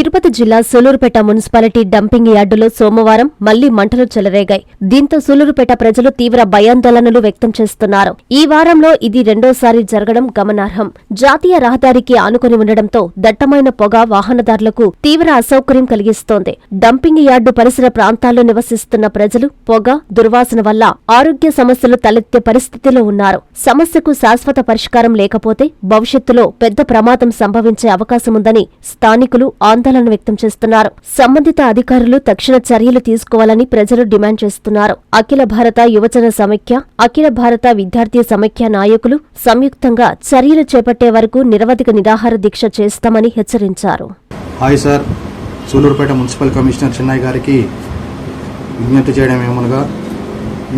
తిరుపతి జిల్లా Sullurpeta municipality dumping యార్డులో సోమవారం మళ్ళీ మంటలు చెలరేగాయి. దీంతో సూలూరుపేట ప్రజలు తీవ్ర భయాందోళనలు వ్యక్తం చేస్తున్నారు. ఈ వారంలో ఇది రెండోసారి జరగడం గమనార్హం. జాతీయ రహదారికి ఆనుకుని ఉండడంతో దట్టమైన పొగ వాహనదారులకు తీవ్ర అసౌకర్యం కలిగిస్తోంది. డంపింగ్ యార్డు పరిసర ప్రాంతాల్లో నివసిస్తున్న ప్రజలు పొగ దుర్వాసన వల్ల ఆరోగ్య సమస్యలు తలెత్తే పరిస్థితిలో ఉన్నారు. సమస్యకు శాశ్వత పరిష్కారం లేకపోతే భవిష్యత్తులో పెద్ద ప్రమాదం సంభవించే అవకాశముందని స్థానికులు ఆందోళన వ్యక్తం చేస్తున్నారు. సంబంధిత అధికారులు తక్షణ చర్యలు తీసుకోవాలని ప్రజలు డిమాండ్ చేస్తున్నారు. అఖిల భారత యువజన సమైక్య అఖిల భారత విద్యార్థి సమైక్య నాయకులు సంయుక్తంగా చర్యలు చేపట్టే వరకు నిరవధిక నిరాహార దీక్ష చేస్తామని హెచ్చరించారు. Hi sir. Sullurpeta municipal commissioner Chennai గారికి విజ్ఞప్తి చేయడం ఏమనగా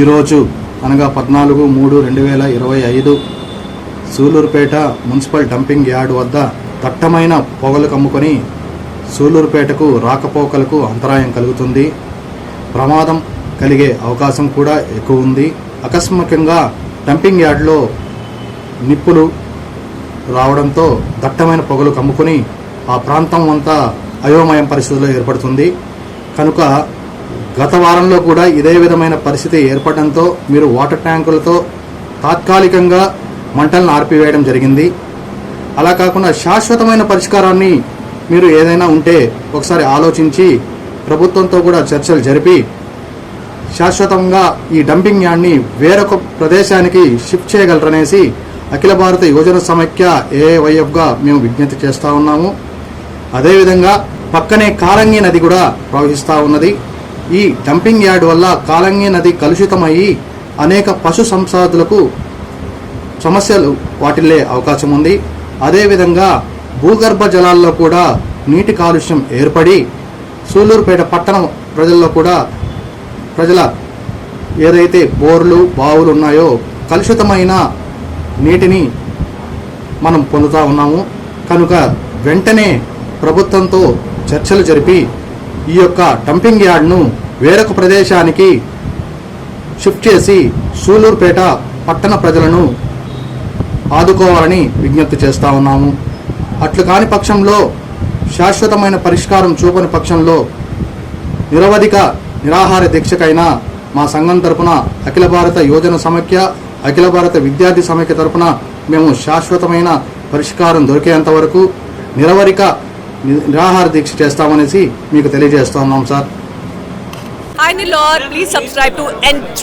ఈరోజు అనగా పద్నాలుగు మూడు రెండు వేల ఇరవై ఐదు సూలూరుపేట మున్సిపల్ డంపింగ్ యార్డ్ వద్ద దట్టమైన పొగలు కమ్ముకొని సూలూరుపేటకు రాకపోకలకు అంతరాయం కలుగుతుంది. ప్రమాదం కలిగే అవకాశం కూడా ఎక్కువ ఉంది. అకస్మాత్తుగా డంపింగ్ యార్డ్లో నిప్పులు రావడంతో దట్టమైన పొగలు కమ్ముకొని ఆ ప్రాంతం అంతా అయోమయం పరిస్థితిలో ఏర్పడుతుంది. కనుక గత వారంలో కూడా ఇదే విధమైన పరిస్థితి ఏర్పడడంతో మీరు వాటర్ ట్యాంకులతో తాత్కాలికంగా మంటలను ఆర్పివేయడం జరిగింది. అలా కాకుండా శాశ్వతమైన పరిష్కారాన్ని మీరు ఏదైనా ఉంటే ఒకసారి ఆలోచించి ప్రభుత్వంతో కూడా చర్చలు జరిపి శాశ్వతంగా ఈ డంపింగ్ యార్డ్ని వేరొక ప్రదేశానికి షిఫ్ట్ చేయగలరనేసి అఖిల భారత యువజన సమైక్య ఏఐవైఎఫ్గా మేము విజ్ఞప్తి చేస్తూ ఉన్నాము. అదేవిధంగా పక్కనే కాలంగి నది కూడా ప్రవహిస్తూ ఉన్నది. ఈ డంపింగ్ యార్డ్ వల్ల కాలంగి నది కలుషితమయ్యి అనేక పశు సంసాదులకు సమస్యలు వాటిల్లే అవకాశం ఉంది అదేవిధంగా భూగర్భ జలాల్లో కూడా నీటి కాలుష్యం ఏర్పడి సూలూరుపేట పట్టణం ప్రజల్లో కూడా ప్రజల ఏదైతే బోర్లు బావులు ఉన్నాయో కలుషితమైన నీటిని మనం పొందుతా ఉన్నాము. కనుక వెంటనే ప్రభుత్వంతో చర్చలు జరిపి ఈ యొక్క డంపింగ్ యార్డ్ను వేరొక ప్రదేశానికి షిఫ్ట్ చేసి సూలూరుపేట పట్టణ ప్రజలను ఆదుకోవాలని విజ్ఞప్తి చేస్తూ ఉన్నాము. అట్లు కాని పక్షంలో శాశ్వతమైన పరిష్కారం చూపని పక్షంలో నిరవధిక నిరాహార దీక్షకైనా మా సంఘం తరపున అఖిల భారత యువజన సమైక్య అఖిల భారత విద్యార్థి సమైక్య తరపున మేము శాశ్వతమైన పరిష్కారం దొరికేంత వరకు నిరవధిక నిరాహార దీక్ష చేస్తామనేసి మీకు తెలియజేస్తున్నాం sir. Hi Nilor, please subscribe to N3